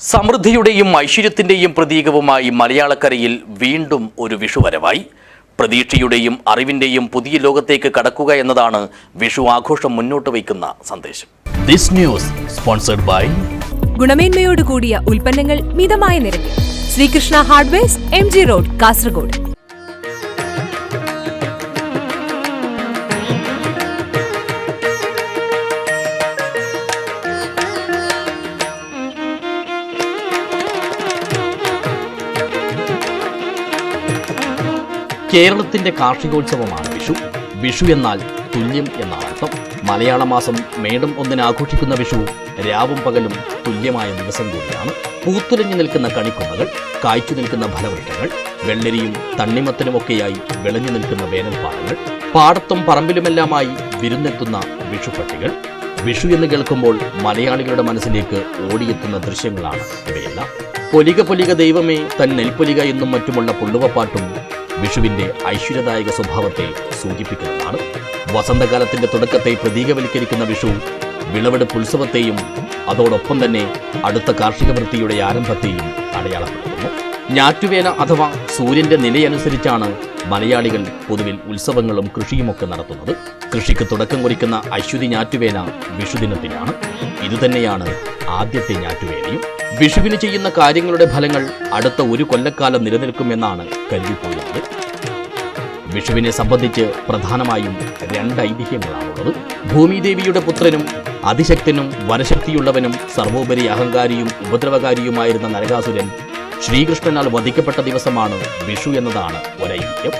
സമൃദ്ധിയുടെയും ഐശ്വര്യത്തിന്റെയും പ്രതീകവുമായി മലയാളക്കരയിൽ വീണ്ടും ഒരു വിഷുവരവായി പ്രതീക്ഷയുടെയും അറിവിന്റെയും പുതിയ ലോകത്തേക്ക് കടക്കുക എന്നതാണ് വിഷു ആഘോഷം മുന്നോട്ട് വയ്ക്കുന്ന സന്ദേശം. ദിസ് ന്യൂസ് സ്പോൺസർഡ് ബൈ ഗുണമേന്മയോട് കൂടിയ ഉൽപ്പന്നങ്ങൾ മിതമായ നിരക്കിൽ. Srikrishna hardwares M G road Kasaragod. കേരളത്തിന്റെ കാർഷികോത്സവമാണ് വിഷു. വിഷു എന്നാൽ തുല്യം എന്നാണ് അർത്ഥം. മലയാള മാസം മേടം ഒന്നിന് ആഘോഷിക്കുന്ന വിഷു രാവും പകലും തുല്യമായ ദിവസം കൂടിയാണ്. പൂത്തുലഞ്ഞു നിൽക്കുന്ന കണിക്കൊന്നകൾ കായ്ച്ചു നിൽക്കുന്ന ഫലവൃക്ഷങ്ങൾ വെള്ളരിയും തണ്ണിമത്തനുമൊക്കെയായി വിളഞ്ഞു നിൽക്കുന്ന വേനൽപ്പാടങ്ങൾ പാടത്തും പറമ്പിലുമെല്ലാമായി വിരുന്നെത്തുന്ന വിഷുപ്പട്ടികൾ. വിഷു എന്ന് കേൾക്കുമ്പോൾ മലയാളികളുടെ മനസ്സിലേക്ക് ഓടിയെത്തുന്ന ദൃശ്യങ്ങളാണ് ഇവയെല്ലാം. പൊലിക പൊലിക ദൈവമേ തൻ നെൽപ്പൊലിക എന്നും മറ്റുമുള്ള പുള്ളുവപ്പാട്ടും വിഷുവിന്റെ ഐശ്വര്യദായക സ്വഭാവത്തെ സൂചിപ്പിക്കുന്നതാണ്. വസന്തകാലത്തിന്റെ തുടക്കത്തെ പ്രതീകവൽക്കരിക്കുന്ന വിഷു വിളവെടുപ്പ് ഉത്സവത്തെയും അതോടൊപ്പം തന്നെ അടുത്ത കാർഷിക വൃത്തിയുടെ ആരംഭത്തെയും അടയാളപ്പെടുത്തുന്നു. ഞാറ്റുവേല അഥവാ സൂര്യന്റെ നിലയനുസരിച്ചാണ് മലയാളികൾ പൊതുവിൽ ഉത്സവങ്ങളും കൃഷിയുമൊക്കെ നടത്തുന്നത്. കൃഷിക്ക് തുടക്കം കുറിക്കുന്ന അശ്വതി ഞാറ്റുവേല വിഷുദിനത്തിലാണ് ഇതുതന്നെയാണ് ആദ്യത്തെ ഞാറ്റുവേലയും വിഷുവിന് ചെയ്യുന്ന കാര്യങ്ങളുടെ ഫലങ്ങൾ അടുത്ത ഒരു കൊല്ലക്കാലം നിലനിൽക്കുമെന്നാണ് കരുതിപ്പോയത് വിഷുവിനെ സംബന്ധിച്ച് പ്രധാനമായും രണ്ട് ഐതിഹ്യങ്ങളാണുള്ളത്. ഭൂമിദേവിയുടെ പുത്രനും അതിശക്തനും വനശക്തിയുള്ളവനും സർവോപരി അഹങ്കാരിയും ഉപദ്രവകാരിയുമായിരുന്ന നരകാസുരൻ ശ്രീകൃഷ്ണനാൽ വധിക്കപ്പെട്ട ദിവസമാണ് വിഷു എന്നതാണ് ഒരൈതിഹ്യം.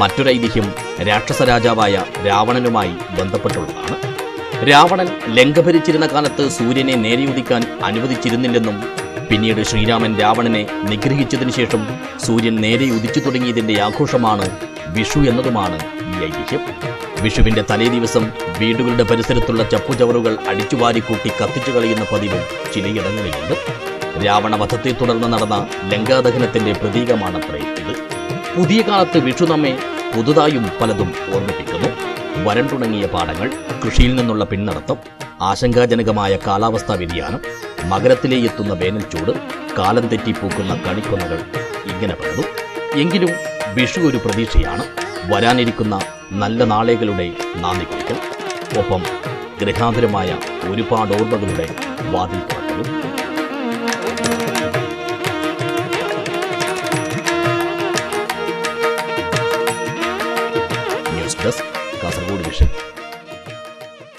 മറ്റൊരൈതിഹ്യം രാക്ഷസ രാജാവായ രാവണനുമായി ബന്ധപ്പെട്ടുള്ളതാണ്. രാവണൻ ലംഘഭരിച്ചിരുന്ന ഭരിച്ചിരുന്ന കാലത്ത് സൂര്യനെ നേരെയുദിക്കാൻ അനുവദിച്ചിരുന്നില്ലെന്നും പിന്നീട് ശ്രീരാമൻ രാവണനെ നിഗ്രഹിച്ചതിനു ശേഷം സൂര്യൻ നേരെ ഉദിച്ചു തുടങ്ങിയതിന്റെ ആഘോഷമാണ് വിഷു എന്നതുമാണ് ഈ ഐതിഹ്യം. വിഷുവിന്റെ തലേ ദിവസം വീടുകളുടെ പരിസരത്തുള്ള ചപ്പുചവറുകൾ അടിച്ചുവാരിക്കൂട്ടി കത്തിച്ചു കളയുന്ന പതിവും ചിലയിടങ്ങളിലുണ്ട്. രാവണവധത്തെ തുടർന്ന് നടന്ന ലങ്കാദഹനത്തിന്റെ പ്രതീകമാണത്രേ ഇത്. പുതിയ കാലത്ത് വിഷു നമ്മെ പുതുതായും പലതും ഓർമ്മിപ്പിക്കുന്നു. വരണ്ടുണങ്ങിയ പാടങ്ങൾ കൃഷിയിൽ നിന്നുള്ള പിന്നടത്തം ആശങ്കാജനകമായ കാലാവസ്ഥാ വ്യതിയാനം മകരത്തിലേ എത്തുന്ന വേനൽ ചൂട് കാലം തെറ്റി പൂക്കുന്ന കണിക്കൊന്നകൾ ഇങ്ങനെ പലതും. എങ്കിലും വിഷു ഒരു പ്രതീക്ഷയാണ്. വരാനിരിക്കുന്ന നല്ല നാളേകളുടെ നാന്ദി കുറിക്കൽ. ഒപ്പം ഗൃഹാതുരമായ ഒരുപാട് ഓർമ്മകളുടെ വാതിൽ തുറക്കലും. News desk Kasaragod vision